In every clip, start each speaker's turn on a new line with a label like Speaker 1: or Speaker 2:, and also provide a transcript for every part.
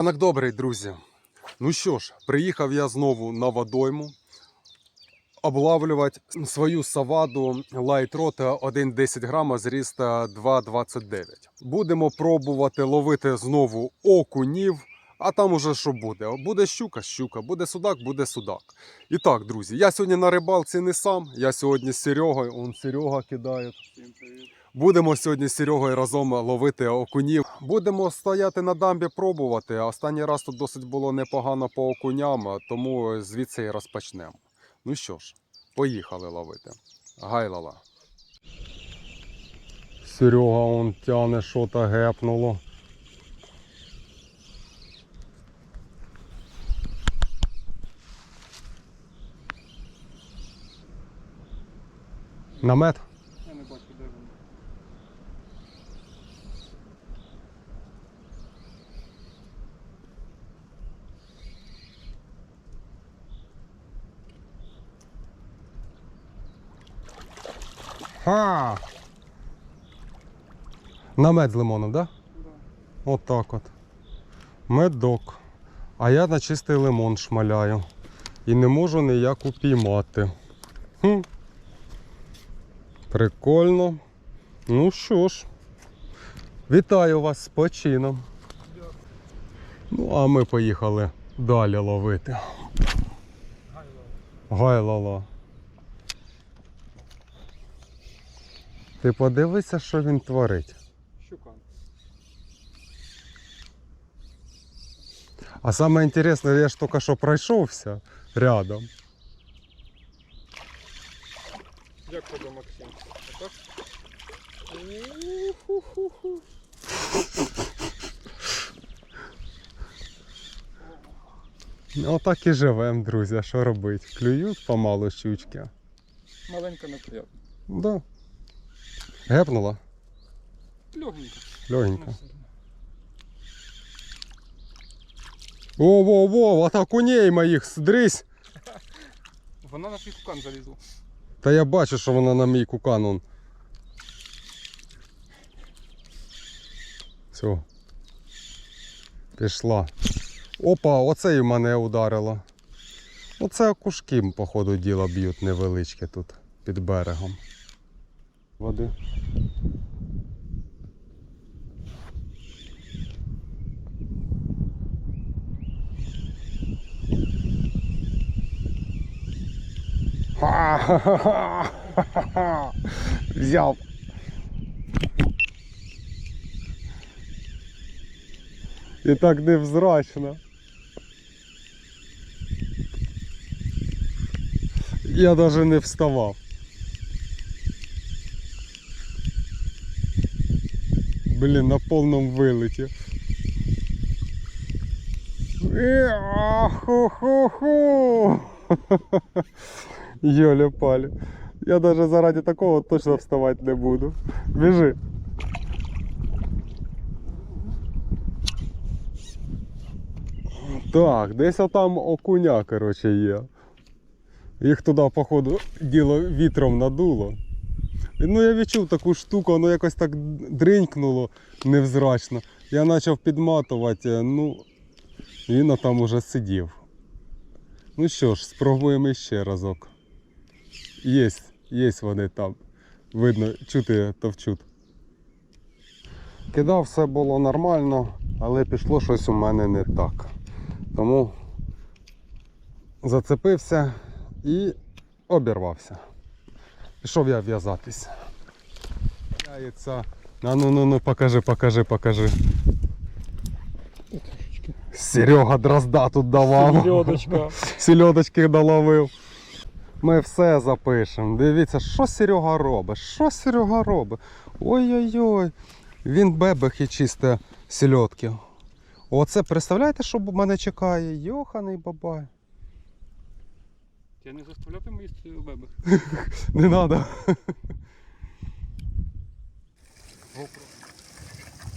Speaker 1: Ранок добрий, друзі. Ну що ж, приїхав я знову на водойму облавлювати свою саваду Rod 1,10 грама зріст 2,29. Будемо пробувати ловити знову окунів, а там уже що буде? Буде щука, щука, буде судак, буде судак. І так, друзі, я сьогодні на рибалці не сам, я сьогодні з Серегою, он Серега кидає. Будемо сьогодні з Серегою разом ловити окунів. Будемо стояти на дамбі, пробувати. Останній раз тут досить було непогано по окуням, тому звідси і розпочнемо. Ну що ж, поїхали ловити. Гайлала. Серега он тяне, що то гепнуло. Намет?
Speaker 2: Я не бачу, де він.
Speaker 1: Ха! Намет з лимоном, так? Да?
Speaker 2: Да.
Speaker 1: От так от. Медок. А я на чистий лимон шмаляю. І не можу ніяк упіймати. Хм. Прикольно. Ну що ж, вітаю вас з почином. Ну, а ми поїхали далі ловити. Гайлала. Ти подивися, що він творить.
Speaker 2: Щука.
Speaker 1: А саме інтересне, я ж тільки що пройшовся рядом.
Speaker 2: Як тебе, Максим? Отак?
Speaker 1: Отак і живем, друзі, що робить? Клюють помалу щучки.
Speaker 2: Маленька неприятна.
Speaker 1: Да. Гепнула. Легенько.
Speaker 2: Не сильно.
Speaker 1: О, во, во, а та коней моїх, сдрись.
Speaker 2: Вона на твій кукан залізла.
Speaker 1: Та я бачу, що вона на мій кукан. Он. Все. Пішла. Опа, оце і мене ударило. Оце окушки, по ходу діла б'ють невеличкі тут під берегом. Ха-ха-ха-ха-ха-ха. Взяв. І так невзрачно. Я навіть не вставав. Блін, на повному вилеті. Ху-ху-ху. Йоля палі. Я даже заради такого точно вставати не буду. Біжи. Так, десь отам окуня, коротше, є. Їх туди, походу, діло вітром надуло. Ну, я відчув таку штуку, воно якось так дринькнуло невзрачно. Я почав підматувати, ну, він там уже сидів. Ну що ж, спробуємо ще разок. Єсть, єсть вони там. Видно, чути товчуть. Кидав, все було нормально, але пішло щось у мене не так. Тому зацепився і обірвався. Пішов я в'язатись. Яйця. А ну ну ну покажи, покажи, покажи. Серега дрозда тут давав.
Speaker 2: Льодочка.
Speaker 1: Сільодочки доловив. Ми все запишемо. Дивіться, що Серега робить? Що Серега робить? Ой-ой-ой. Він бебех і чисте сільотки. Оце представляєте, що мене чекає? Йоханий бабай.
Speaker 2: Я не заставлятиму їсти бебех.
Speaker 1: Не треба.
Speaker 2: GoPro.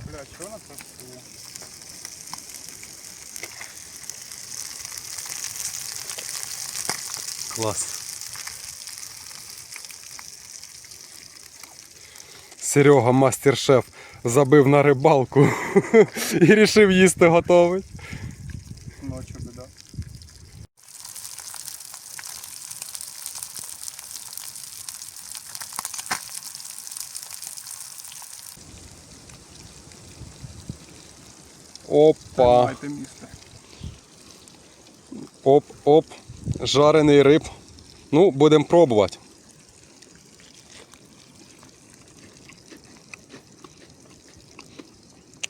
Speaker 2: Бля, що вона працює?
Speaker 1: Клас. Серега, мастер-шеф, забив на рибалку і рішив їсти готовий.
Speaker 2: Ночью
Speaker 1: Опа. Оп, оп. Жарений риб. Ну, будемо пробувати.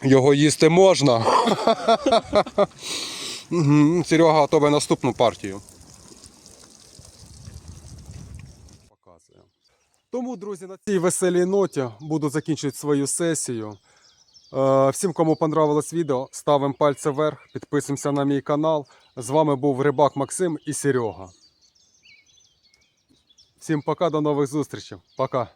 Speaker 1: Його їсти можна. Серега готовий наступну партію. Тому, друзі, на цій веселій ноті буду закінчувати свою сесію. Е, Всім, кому понравилось відео, ставимо пальці вверх, підписуємося на мій канал. З вами був Рибак Максим і Серега. Всім пока, до нових зустрічей. Пока.